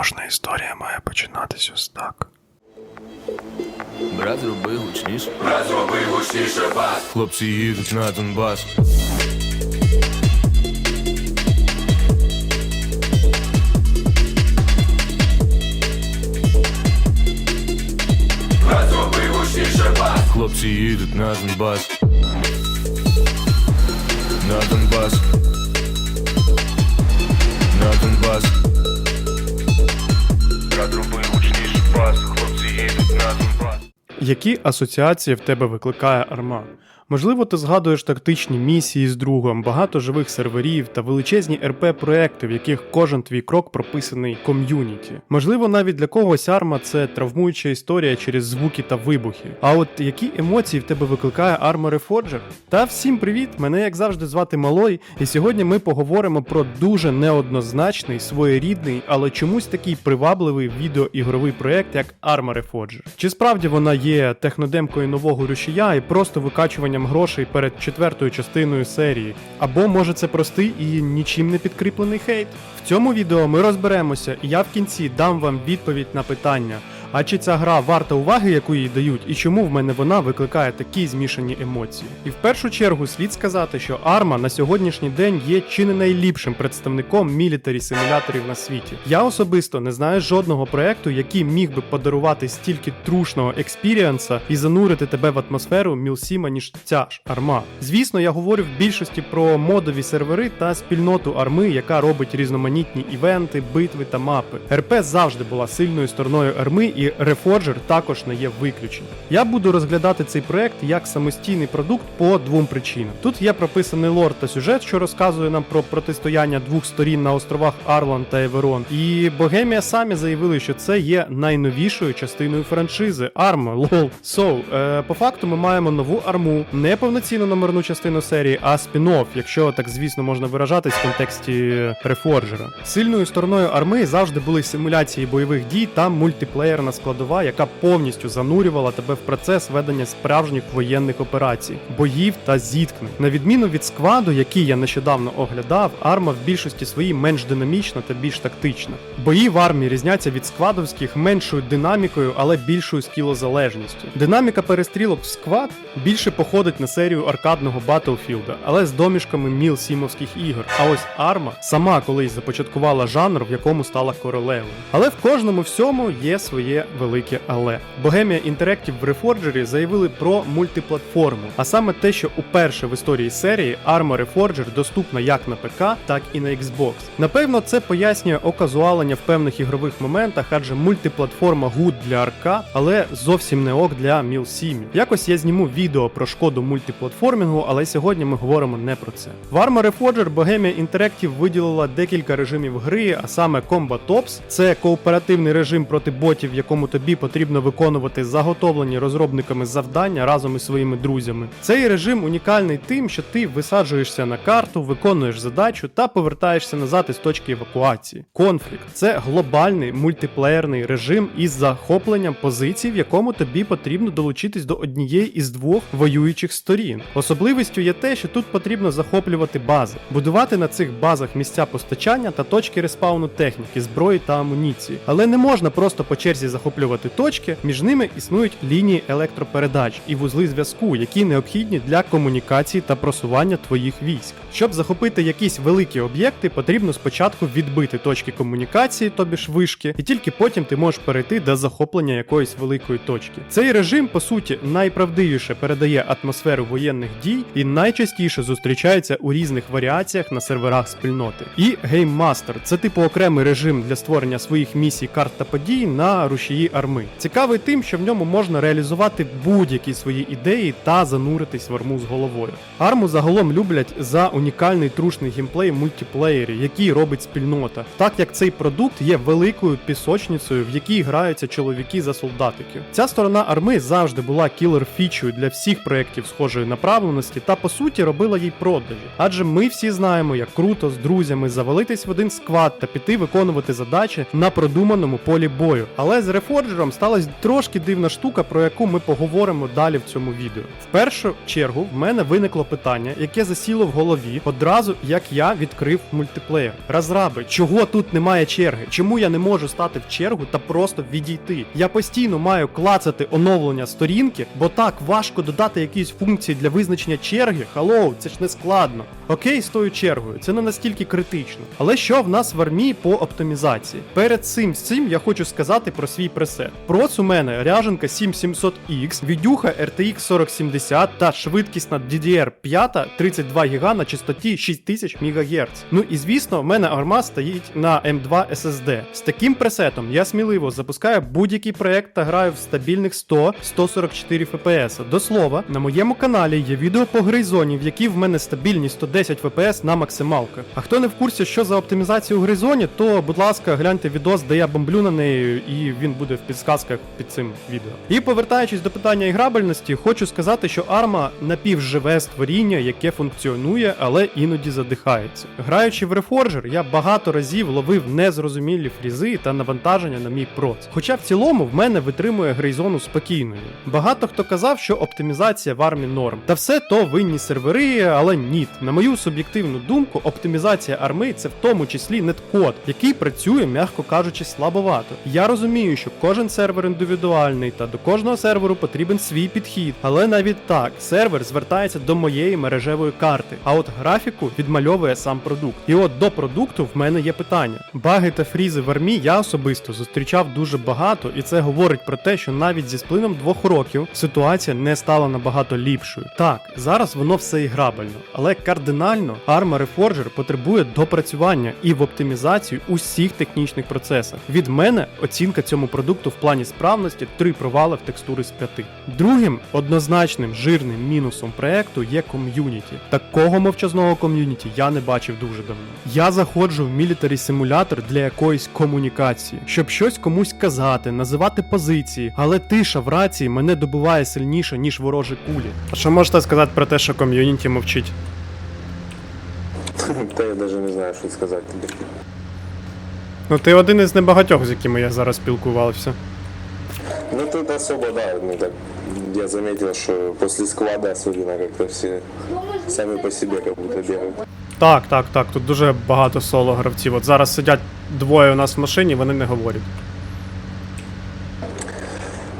Кожна історія має починатись ось так. Брат зроби гучніше. Брат зроби гучніше бас. Хлопці їдуть на Донбас. Брат зроби гучніше бас. Хлопці їдуть на Донбас. На Донбас. На Донбас. Які асоціації в тебе викликає арма? Можливо, ти згадуєш тактичні місії з другом, багато живих серверів та величезні РП-проекти, в яких кожен твій крок прописаний ком'юніті. Можливо, навіть для когось арма це травмуюча історія через звуки та вибухи. А от які емоції в тебе викликає Arma Reforger? Та всім привіт! Мене як завжди звати Малой, і сьогодні ми поговоримо про дуже неоднозначний, своєрідний, але чомусь такий привабливий відеоігровий проект, як Arma Reforger. Чи справді вона є технодемкою нового рушія і просто викачуванням грошей перед четвертою частиною серії? Або може це простий і нічим не підкріплений хейт? В цьому відео ми розберемося, і я в кінці дам вам відповідь на питання. А чи ця гра варта уваги, яку їй дають, і чому в мене вона викликає такі змішані емоції? І в першу чергу слід сказати, що Arma на сьогоднішній день є чи не найліпшим представником мілітарі симуляторів на світі. Я особисто не знаю жодного проекту, який міг би подарувати стільки трушного експіріанса і занурити тебе в атмосферу Мілсіма, ніж ця ж Арма. Звісно, я говорю в більшості про модові сервери та спільноту арми, яка робить різноманітні івенти, битви та мапи. РП завжди була сильною стороною арми, і Reforger також не є виключенням. Я буду розглядати цей проект як самостійний продукт по двом причинам. Тут є прописаний лор та сюжет, що розказує нам про протистояння двох сторін на островах Арлан та Еверон. І Богемія самі заявили, що це є найновішою частиною франшизи Арма. Лол. So, е, по факту ми маємо нову арму, не повноцінну номерну частину серії, а спін-офф, якщо так звісно можна виражатись в контексті Рефорджера. Сильною стороною арми завжди були симуляції бойових дій та мультиплеєрна складова, яка повністю занурювала тебе в процес ведення справжніх воєнних операцій, боїв та зіткнень. На відміну від скваду, який я нещодавно оглядав, арма в більшості своїй менш динамічна та більш тактична. Бої в армії різняться від сквадовських меншою динамікою, але більшою скілозалежністю. Динаміка перестрілок в сквад більше походить на серію аркадного Battlefield, але з домішками міл сімовських ігор. А ось Арма сама колись започаткувала жанр, в якому стала королевою. Але в кожному всьому є своє велике але. Bohemia Interactive в Reforger заявили про мультиплатформу, а саме те, що уперше в історії серії Arma Reforger доступна як на ПК, так і на Xbox. Напевно, це пояснює оказуалення в певних ігрових моментах, адже мультиплатформа гуд для арка, але зовсім не ок для Мілсімів. Якось я зніму відео про шкоду мультиплатформінгу, але сьогодні ми говоримо не про це. В Arma Reforger Bohemia Interactive виділила декілька режимів гри, а саме Combat Ops. Це кооперативний режим проти ботів, в якому тобі потрібно виконувати заготовлені розробниками завдання разом із своїми друзями. Цей режим унікальний тим, що ти висаджуєшся на карту, виконуєш задачу та повертаєшся назад із точки евакуації. Конфлікт це глобальний мультиплеєрний режим із захопленням позицій, в якому тобі потрібно долучитись до однієї із двох воюючих сторін. Особливістю є те, що тут потрібно захоплювати бази, будувати на цих базах місця постачання та точки респауну техніки, зброї та амуніції. Але не можна просто по черзі захоплювати точки, між ними існують лінії електропередач і вузли зв'язку, які необхідні для комунікації та просування твоїх військ. Щоб захопити якісь великі об'єкти, потрібно спочатку відбити точки комунікації, тобі ж вишки, і тільки потім ти можеш перейти до захоплення якоїсь великої точки. Цей режим, по суті, найправдивіше передає атмосферу воєнних дій і найчастіше зустрічається у різних варіаціях на серверах спільноти. І Game Master – це типу окремий режим для створення своїх місій, карт та подій на рушії арми. Цікавий тим, що в ньому можна реалізувати будь-які свої ідеї та зануритись в арму з головою. Арму загалом люблять за унікальний трушний геймплей в мультиплеєрі, який робить спільнота, так як цей продукт є великою пісочницею, в якій граються чоловіки за солдатиків. Ця сторона арми завжди була кілер фічою для всіх проєктів схожої направленості та по суті робила їй продажі. Адже ми всі знаємо, як круто з друзями завалитись в один сквад та піти виконувати задачі на продуманому полі бою. Але Reforger сталася трошки дивна штука, про яку ми поговоримо далі в цьому відео. В першу чергу в мене виникло питання, яке засіло в голові одразу, як я відкрив мультиплеєр. Розраби, чого тут немає черги? Чому я не можу стати в чергу та просто відійти? Я постійно маю клацати оновлення сторінки, бо так важко додати якісь функції для визначення черги. Халоу, це ж не складно. Окей, з тою чергою, це не настільки критично. Але що в нас в армії по оптимізації? Перед цим цим я хочу сказати про свій пресет. Проц у мене ряженка 7700X, відюха RTX 4070 та швидкісна DDR5 32 ГБ на частоті 6000 МГц. Ну і звісно, в мене арма стоїть на M2 SSD. З таким пресетом я сміливо запускаю будь-який проект та граю в стабільних 100-144 FPS. До слова, на моєму каналі є відео по Грейзоні, в якій в мене стабільні 110 FPS на максималках. А хто не в курсі, що за оптимізація у Грейзоні, то будь ласка, гляньте відос, де я бомблю на неї, і він буде в підсказках під цим відео. І повертаючись до питання іграбельності, хочу сказати, що арма напівживе створіння, яке функціонує, але іноді задихається. Граючи в Reforger, я багато разів ловив незрозумілі фрізи та навантаження на мій проц. Хоча в цілому в мене витримує грейзону спокійною. Багато хто казав, що оптимізація в армі норм. Та все то винні сервери, але ні. На мою суб'єктивну думку, оптимізація арми це в тому числі неткод, який працює, м'яко кажучи, слабовато. Я розумію, що кожен сервер індивідуальний та до кожного серверу потрібен свій підхід, але навіть так, сервер звертається до моєї мережевої карти, а от графіку відмальовує сам продукт. І от до продукту в мене є питання. Баги та фрізи в армі я особисто зустрічав дуже багато, і це говорить про те, що навіть зі сплином двох років ситуація не стала набагато ліпшою. Так, зараз воно все і грабельно, але кардинально Arma Reforger потребує допрацювання і в оптимізацію усіх технічних процесах. Від мене оцінка цьому продукту в плані справності 3 провали в текстури з 5. Другим однозначним жирним мінусом проекту є ком'юніті. Такого мовчазного ком'юніті я не бачив дуже давно. Я заходжу в мілітарі симулятор для якоїсь комунікації, щоб щось комусь казати, називати позиції, але тиша в рації мене добиває сильніше, ніж ворожі кулі. А що можете сказати про те, що ком'юніті мовчить? Та я даже не знаю, що сказати тобі. Ну ти один із небагатьох, з якими я зараз спілкувався. Ну тут особо, да, ну так, я заметил, что после сквада особенно как-то все сами по себе как будто бегают. Так, так, так. Тут дуже багато соло гравців. От зараз сидять двоє у нас в машині, вони не говорять.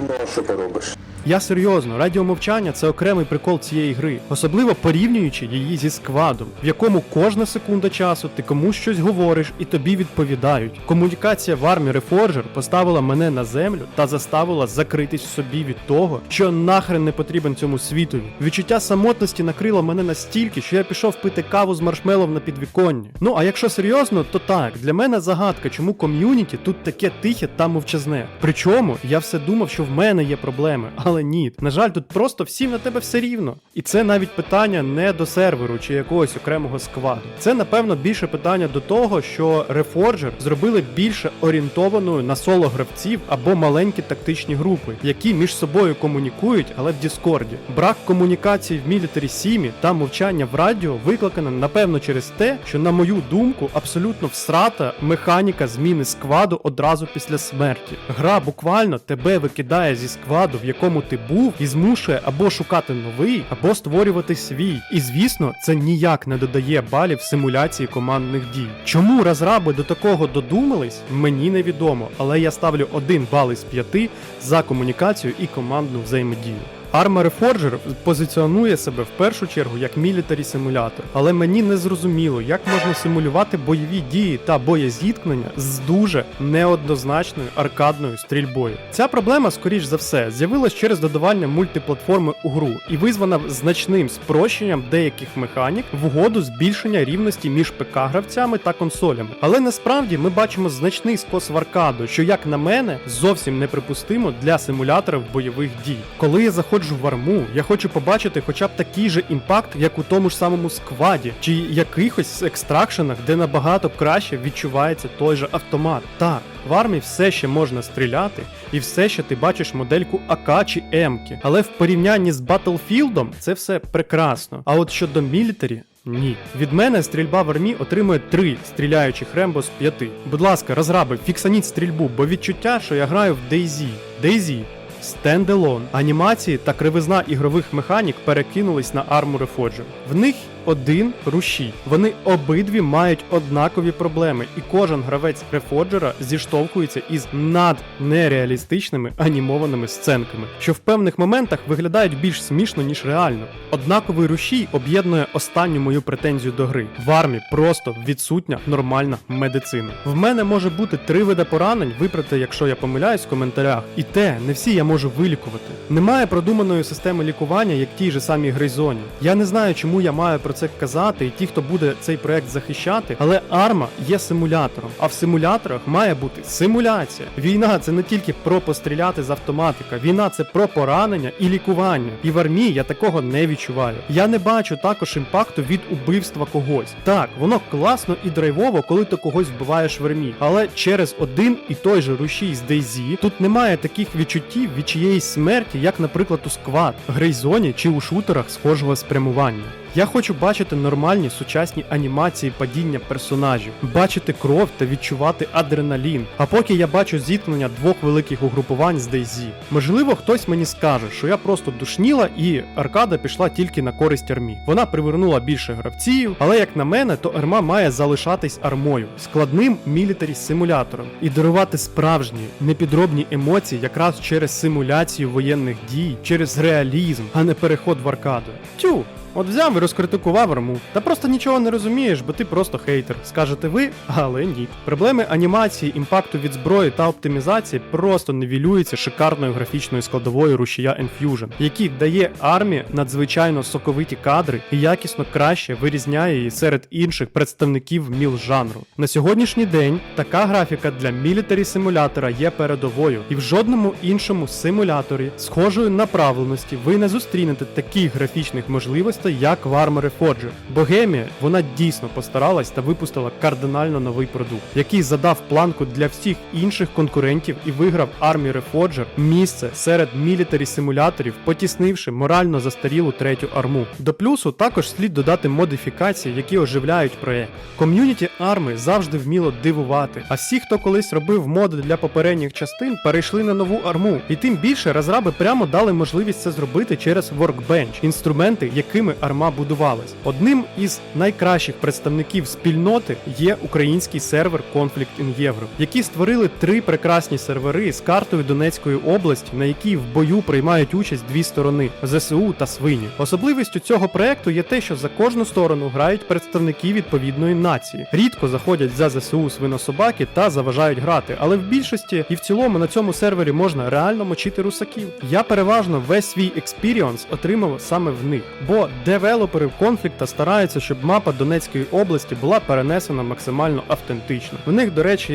Ну, а що поробиш? Я серйозно, радіомовчання це окремий прикол цієї гри, особливо порівнюючи її зі сквадом, в якому кожна секунда часу ти комусь щось говориш і тобі відповідають. Комунікація в армі Reforger поставила мене на землю та заставила закритись собі від того, що нахрен не потрібен цьому світові. Відчуття самотності накрило мене настільки, що я пішов пити каву з маршмелом на підвіконні. Ну а якщо серйозно, то так, для мене загадка, чому ком'юніті тут таке тихе та мовчазне. Причому я все думав, що в мене є проблеми, але ні. На жаль, тут просто всім на тебе все рівно. І це навіть питання не до серверу чи якогось окремого складу. Це напевно більше питання до того, що Reforger зробили більше орієнтованою на соло гравців або маленькі тактичні групи, які між собою комунікують, але в Діскорді. Брак комунікації в Military Сімі та мовчання в радіо викликане напевно через те, що, на мою думку, абсолютно всрата механіка зміни складу одразу після смерті. Гра буквально тебе викидає зі складу, в якому ти був, і змушує або шукати новий, або створювати свій. І звісно, це ніяк не додає балів симуляції командних дій. Чому розраби до такого додумались, мені невідомо, але я ставлю один бал із п'яти за комунікацію і командну взаємодію. Arma Reforger позиціонує себе в першу чергу як мілітарі симулятор, але мені не зрозуміло, як можна симулювати бойові дії та боєзіткнення з дуже неоднозначною аркадною стрільбою. Ця проблема, скоріш за все, з'явилась через додавання мультиплатформи у гру і визвана значним спрощенням деяких механік в угоду збільшення рівності між ПК-гравцями та консолями. Але насправді ми бачимо значний скос в аркаду, що, як на мене, зовсім неприпустимо для симуляторів бойових дій. Коли я заходжу в арму, я хочу побачити хоча б такий же імпакт, як у тому ж самому скваді, чи якихось екстракшенах, де набагато краще відчувається той же автомат. Так, в армії все ще можна стріляти, і все ще ти бачиш модельку АК чи Емки. Але в порівнянні з Батлфілдом це все прекрасно. А от щодо мілітарі, Ні. Від мене стрільба в армі отримує 3 стріляючих рембо з 5. Будь ласка, розраби, фіксаніть стрільбу, бо відчуття, що я граю в DayZ. DayZ. Стенделон. Анімації та кривизна ігрових механік перекинулись на Armor Forge. В них один рушій. Вони обидві мають однакові проблеми, і кожен гравець Reforger зіштовхується із наднереалістичними анімованими сценками, що в певних моментах виглядають більш смішно, ніж реально. Однаковий рушій об'єднує останню мою претензію до гри. В армі просто відсутня нормальна медицина. В мене може бути три види поранень, виправте, якщо я помиляюсь в коментарях. І те, не всі я можу вилікувати. Немає продуманої системи лікування, як тій же самій грейзоні. Я не знаю, чому я маю про це казати, і ті, хто буде цей проект захищати, але арма є симулятором. А в симуляторах має бути симуляція. Війна це не тільки про постріляти з автоматика. Війна це про поранення і лікування. І в армії я такого не відчуваю. Я не бачу також імпакту від убивства когось. Так, воно класно і драйвово, коли ти когось вбиваєш в армії. Але через один і той же рушій з DayZ тут немає таких відчуттів від чиєїсь смерті, як, наприклад, у сквад, грейзоні чи у шутерах схожого спрямування. Я хочу бачити нормальні сучасні анімації падіння персонажів, бачити кров та відчувати адреналін. А поки я бачу зіткнення двох великих угрупувань з DayZ. Можливо, хтось мені скаже, що я просто душніла і аркада пішла тільки на користь армі. Вона привернула більше гравців, але як на мене, то арма має залишатись армою, складним мілітарі симулятором і дарувати справжні непідробні емоції якраз через симуляцію воєнних дій, через реалізм, а не переход в аркаду. Тю! От взяв і розкритикував арму. Та просто нічого не розумієш, бо ти просто хейтер. Скажете ви, але ні. Проблеми анімації, імпакту від зброї та оптимізації просто нівелюються шикарною графічною складовою рушія Enfusion, який дає армії надзвичайно соковиті кадри і якісно краще вирізняє її серед інших представників міл жанру. На сьогоднішній день така графіка для мілітарі симулятора є передовою, і в жодному іншому симуляторі схожої направленості ви не зустрінете таких графічних можливостей, як в Armored Forger. Богемія вона дійсно постаралась та випустила кардинально новий продукт, який задав планку для всіх інших конкурентів і виграв Army Reforger місце серед мілітарі симуляторів, потіснивши морально застарілу третю арму. До плюсу також слід додати модифікації, які оживляють проект. Ком'юніті арми завжди вміло дивувати. А всі, хто колись робив моди для попередніх частин, перейшли на нову арму. І тим більше розраби прямо дали можливість це зробити через Workbench, інструменти, якими арма будувалась. Одним із найкращих представників спільноти є український сервер Conflict in Europe, які створили три прекрасні сервери з картою Донецької області, на якій в бою приймають участь дві сторони ЗСУ та свині. Особливістю цього проекту є те, що за кожну сторону грають представники відповідної нації. Рідко заходять за ЗСУ свинособаки та заважають грати, але в більшості і в цілому на цьому сервері можна реально мочити русаків. Я переважно весь свій експіріонс отримав саме в них, бо девелопери конфлікта стараються, щоб мапа Донецької області була перенесена максимально автентично. В них, до речі,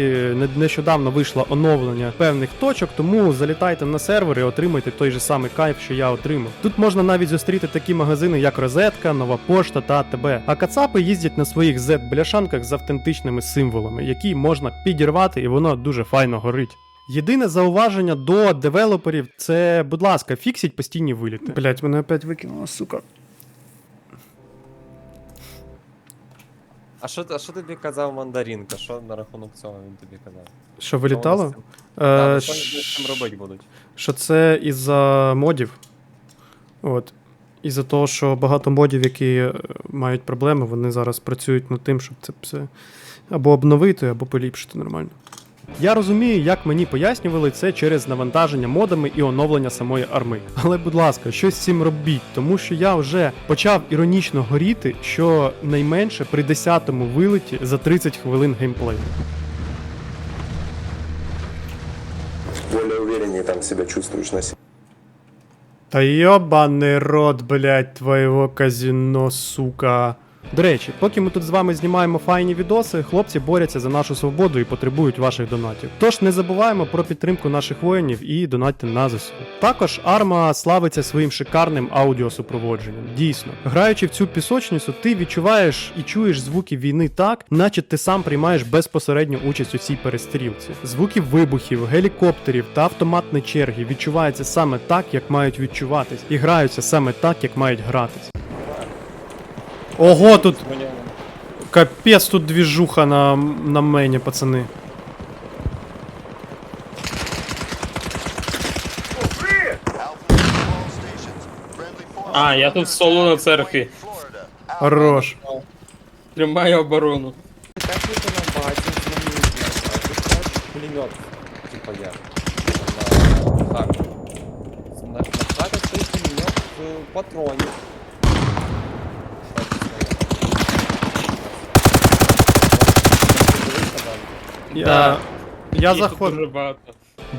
нещодавно вийшло оновлення певних точок, тому залітайте на сервер і отримайте той же самий кайф, що я отримав. Тут можна навіть зустріти такі магазини, як Розетка, Нова Пошта та АТБ. А кацапи їздять на своїх Z-бляшанках з автентичними символами, які можна підірвати, і воно дуже файно горить. Єдине зауваження до девелоперів це, будь ласка, фіксіть постійні виліти. Блять, мене опять викинуло, сука. А що, а що тобі казав мандарінка? Що на рахунок цього він тобі казав? Що вилітало? Що вони з цим- Е, ну, з цим робити будуть? що це із-за модів. От. Із-за того, що багато модів, які е, мають проблеми, вони зараз працюють над тим, щоб це все або обновити, або поліпшити нормально. Я розумію, як мені пояснювали це через навантаження модами і оновлення самої арми. Але, будь ласка, щось з цим робіть, тому що я вже почав іронічно горіти, що найменше при 10-му вилеті за 30 хвилин геймплею. Более увереннее там себя чувствуешь на себе. Та йобаний рот, блядь, твоєго казіно, сука. До речі, поки ми тут з вами знімаємо файні відоси, хлопці борються за нашу свободу і потребують ваших донатів. Тож не забуваємо про підтримку наших воїнів і донатьте на ЗСУ. Також арма славиться своїм шикарним аудіосупроводженням. Дійсно, граючи в цю пісочницю, ти відчуваєш і чуєш звуки війни так, наче ти сам приймаєш безпосередню участь у цій перестрілці. Звуки вибухів, гелікоптерів та автоматні черги відчуваються саме так, як мають відчуватись, і граються саме так, як мають гратись. Ого, тут капець, тут двіжуха на, на мені, пацани. А, я тут соло на церкві. Хорош. Тримаю оборону. На пулемет, типа я. На. На, на. Що це таке? Я, я заходжу. Дуже багато.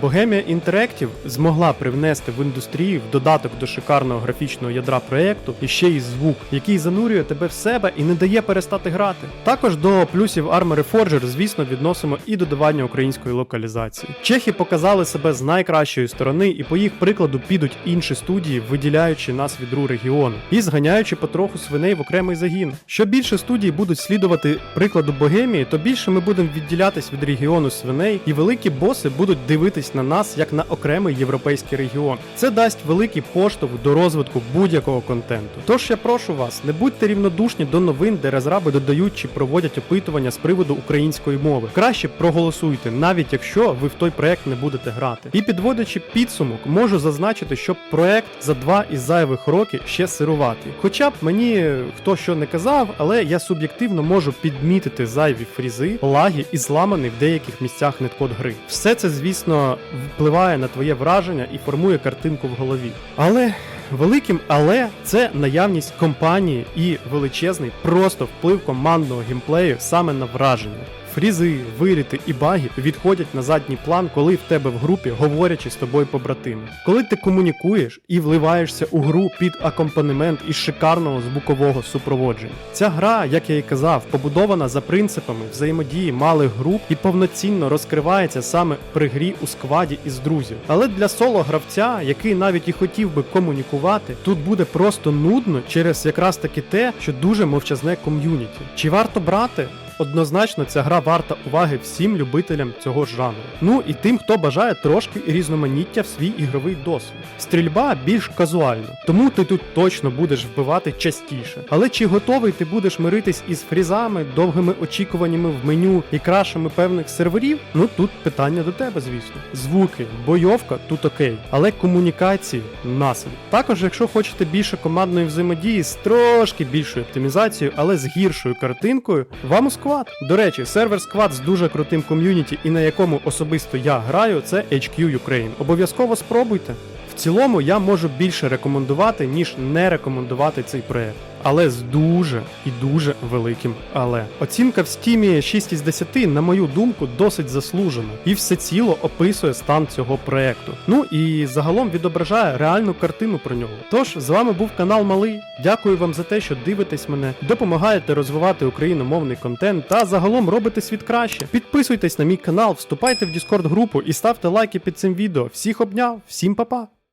Bohemia Interactive змогла привнести в індустрію в додаток до шикарного графічного ядра проєкту іще й звук, який занурює тебе в себе і не дає перестати грати. Також до плюсів Armored Forger, звісно, відносимо і додавання української локалізації. Чехи показали себе з найкращої сторони, і по їх прикладу підуть інші студії, виділяючи нас від ру регіону і зганяючи потроху свиней в окремий загін. Що більше студій будуть слідувати прикладу Богемії, то більше ми будемо відділятись від регіону свиней, і великі боси будуть дивитись на нас як на окремий європейський регіон. Це дасть великий поштовх до розвитку будь-якого контенту. Тож я прошу вас, не будьте рівнодушні до новин, де розраби додають чи проводять опитування з приводу української мови. Краще проголосуйте, навіть якщо ви в той проект не будете грати. І підводячи підсумок, можу зазначити, що проект за два із зайвих років ще сируватий. Хоча б мені хто що не казав, але я суб'єктивно можу підмітити зайві фрізи, лаги і зламаний в деяких місцях неткод гри. Все це, звісно, впливає на твоє враження і формує картинку в голові. Але великим але це наявність компанії і величезний просто вплив командного геймплею саме на враження. Фрізи, виліти і баги відходять на задній план, коли в тебе в групі говорячи з тобою побратими. Коли ти комунікуєш і вливаєшся у гру під акомпанемент із шикарного звукового супроводження. Ця гра, як я і казав, побудована за принципами взаємодії малих груп і повноцінно розкривається саме при грі у скваді із друзів. Але для соло гравця, який навіть і хотів би комунікувати, тут буде просто нудно через якраз таки те, що дуже мовчазне ком'юніті. Чи варто брати? Однозначно, ця гра варта уваги всім любителям цього жанру. Ну і тим, хто бажає трошки різноманіття в свій ігровий досвід. Стрільба більш казуальна, тому ти тут точно будеш вбивати частіше. Але чи готовий ти будеш миритись із фрізами, довгими очікуваннями в меню і крашами певних серверів? Ну тут питання до тебе, звісно. Звуки, бойовка тут окей, але комунікації насиль. Також, якщо хочете більше командної взаємодії з трошки більшою оптимізацією, але з гіршою картинкою, вам сквад. До речі, сервер сквад з дуже крутим ком'юніті і на якому особисто я граю, це HQ Ukraine. Обов'язково спробуйте. В цілому я можу більше рекомендувати, ніж не рекомендувати цей проект. Але з дуже і дуже великим але. Оцінка в стімі 6 із 10, на мою думку, досить заслужена і всеціло описує стан цього проекту. Ну і загалом відображає реальну картину про нього. Тож з вами був канал Малий. Дякую вам за те, що дивитесь мене, допомагаєте розвивати україномовний контент та загалом робите світ краще. Підписуйтесь на мій канал, вступайте в Discord групу і ставте лайки під цим відео. Всіх обняв, всім па-па!